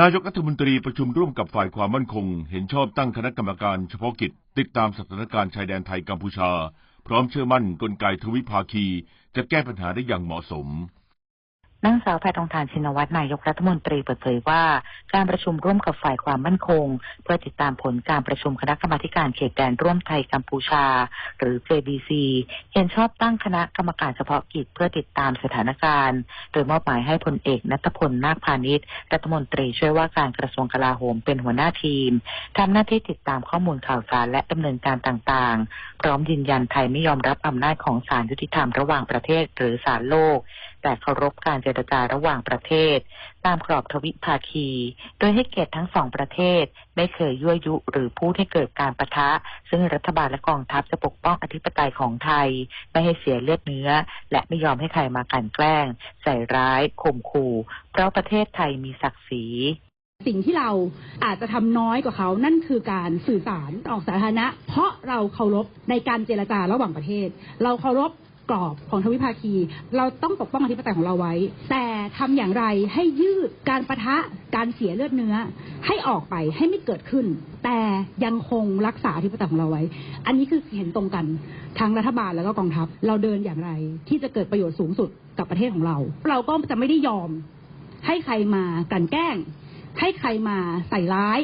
นายกรัฐมนตรีประชุมร่วมกับฝ่ายความมั่นคง เห็นชอบตั้งคณะกรรมการเฉพาะกิจ ติดตามสถานการณ์ชายแดนไทยกัมพูชา พร้อมเชื่อมั่นกลไกทวิภาคี จะแก้ปัญหาได้อย่างเหมาะสม นางสาวแพทองทานชินวัตรนายกรัฐมนตรีเปิดเผยว่า การประชุมร่วมกับฝ่ายความมั่นคง เพื่อติดตามผลการประชุมคณะกรรมาการเขตแดนร่วมไทยกัมพูชา หรือ JBC เห็นชอบตั้งคณะกรรมการเฉพาะกิจเพื่อติดตามสถานการณ์ โดยมอบหมายให้พลเอกนัทพลนาคพาณิชย์รัฐมนตรีช่วยว่าการกระทรวงกลาโหมเป็นหัวหน้าทีมทำหน้าที่ติดตามข้อมูลข่าวสารและดำเนินการต่างๆ พร้อมยืนยันไทยไม่ยอมรับอำนาจของศาลยุติธรรมระหว่างประเทศหรือศาลโลก แต่เคารพการเจรจาระหว่างประเทศ ตามกรอบทวิภาคี โดยให้เกียรติทั้งสองประเทศ ไม่เคยยั่วยุหรือพูดให้เกิดการประทะ ซึ่งรัฐบาลและกองทัพจะปกป้องอธิปไตยของไทย ไม่ให้เสียเลือดเนื้อ และไม่ยอมให้ใครมากันแกล้ง ใส่ร้ายข่มขู่ เพราะประเทศไทยมีศักดิ์ศรีสิ่งที่เราอาจจะทำน้อยกว่าเขา นั่นคือการสื่อสารออกสาธารณะ เพราะเราเคารพในการเจรจาระหว่างประเทศ เราเคารพ กรอบของทวิภาคี เราต้องปกป้องอธิปไตยของเราไว้ แต่ทำอย่างไรให้ยืดการประทะการเสียเลือดเนื้อ ให้ออกไปให้ไม่เกิดขึ้น แต่ยังคงรักษาอธิปไตยของเราไว้ อันนี้คือเห็นตรงกันทั้งรัฐบาลแล้วก็กองทัพ เราเดินอย่างไร ที่จะเกิดประโยชน์สูงสุดกับประเทศของเรา เราก็จะไม่ได้ยอม ให้ใครมากันแกล้ง ให้ใครมาใส่ร้าย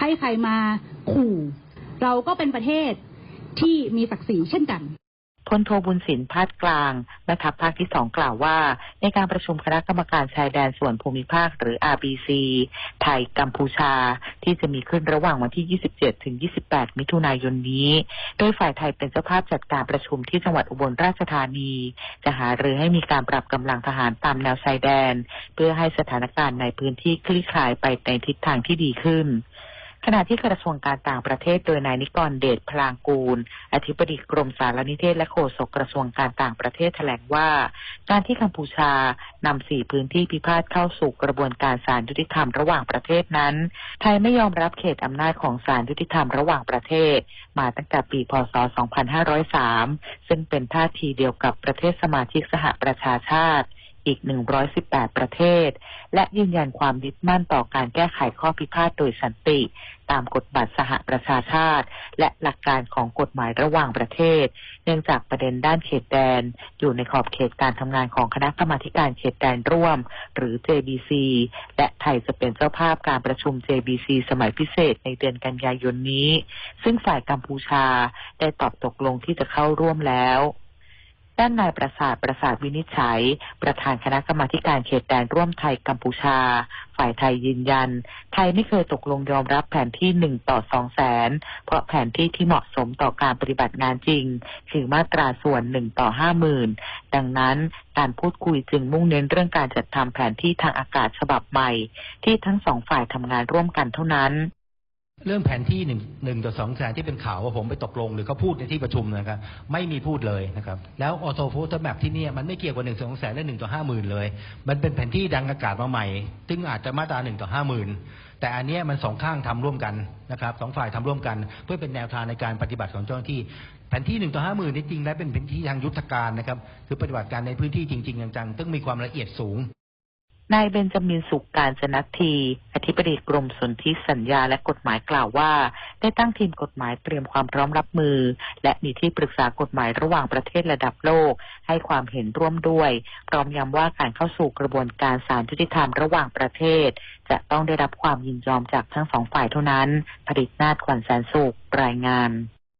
ให้ใครมาขู่ เราก็เป็นประเทศที่มีศักดิ์ศรีเช่นกัน พลโทบุญสินพาดกลางแม่ทัพภาคที่สองกล่าวว่า ในการประชุมคณะกรรมการชายแดนส่วนภูมิภาคหรือ RBC ไทยกัมพูชา ที่จะมีขึ้นระหว่างวันที่ 27 ถึง 28 มิถุนายนนี้ โดยฝ่ายไทยเป็นเจ้าภาพจัดการประชุมที่จังหวัดอุบลราชธานี จะหารือให้มีการปรับกำลังทหารตามแนวชายแดน เพื่อให้สถานการณ์ในพื้นที่คลี่คลายไปในทิศทางที่ดีขึ้น ขณะที่กระทรวงการต่างประเทศโดยนายนิกรเดชพลางกูล อธิบดีกรมสารนิเทศและโฆษกกระทรวงการต่างประเทศแถลงว่า การที่กัมพูชานำสี่พื้นที่พิพาทเข้าสู่กระบวนการศาลยุติธรรมระหว่างประเทศนั้น ไทยไม่ยอมรับเขตอำนาจของศาลยุติธรรมระหว่างประเทศ มาตั้งแต่ปีพศ 2503 ซึ่งเป็นท่าทีเดียวกับประเทศสมาชิกสหประชาชาติ อีก 118 ประเทศ และยืนยันความยึดมั่นต่อการแก้ไขข้อพิพาทโดยสันติ ตามกฎบัตรสหประชาชาติ และหลักการของกฎหมายระหว่างประเทศ เนื่องจากประเด็นด้านเขตแดน อยู่ในขอบเขตการทำงานของคณะกรรมาการเขตแดนร่วม หรือ JBC และไทยจะเป็นเจ้าภาพการประชุม JBC สมัยพิเศษในเดือนกันยายนนี้ ซึ่งฝ่ายกัมพูชาได้ตอบตกลงที่จะเข้าร่วมแล้ว ด้านนายประสาทประสาทวินิจฉัย ประธานคณะกรรมาการเขตแดนร่วมไทยกัมพูชา ฝ่ายไทยยืนยัน ไทยไม่เคยตกลงยอมรับแผนที่หนึ่งต่อสองแสนเพราะแผนที่ที่เหมาะสมต่อการปฏิบัติงานจริง คือมาตราส่วนหนึ่งต่อห้าหมื่นดังนั้นการพูดคุยจึงมุ่งเน้นเรื่องการจัดทำแผนที่ทางอากาศฉบับใหม่ ที่ทั้งสองฝ่ายทำงานร่วมกันเท่านั้น เรื่องแผนที่หนึ่งหนึ่งต่อสองแสนที่เป็นข่าวว่าผมไปตกลงหรือเขาพูดในที่ประชุมนะครับไม่มีพูดเลยนะครับแล้วออโตโฟโตแมปที่นี่มันไม่เกี่ยวกับหนึ่งสองแสนและหนึ่งต่อห้าหมื่นเลย มันเป็นแผนที่ดังอากาศมาใหม่ ซึ่งอาจจะมาตราหนึ่งต่อห้าหมื่นแต่อันนี้มันสองข้างทำร่วมกันนะครับสองฝ่ายทำร่วมกัน เพื่อเป็นแนวทางในการปฏิบัติของเจ้าหน้าที่ แผนที่หนึ่งต่อห้าหมื่นนี่จริงแล้วเป็นแผนที่ทางยุทธการนะครับคือปฏิบัติการในพื้นที่จริง ๆ จังๆซึ่งมีความละเอียดสูง นายเบนจามินสุขการจนัทที อธิบดีกรมสนธิสัญญาและกฎหมายกล่าวว่า ได้ตั้งทีมกฎหมายเตรียมความพร้อมรับมือ และมีที่ปรึกษากฎหมายระหว่างประเทศระดับโลก ให้ความเห็นร่วมด้วย พร้อมย้ำว่าการเข้าสู่กระบวนการศาลยุติธรรมระหว่างประเทศ จะต้องได้รับความยินยอมจากทั้งสองฝ่ายเท่านั้นผลิตนาถขวัญแสนสุขรายงาน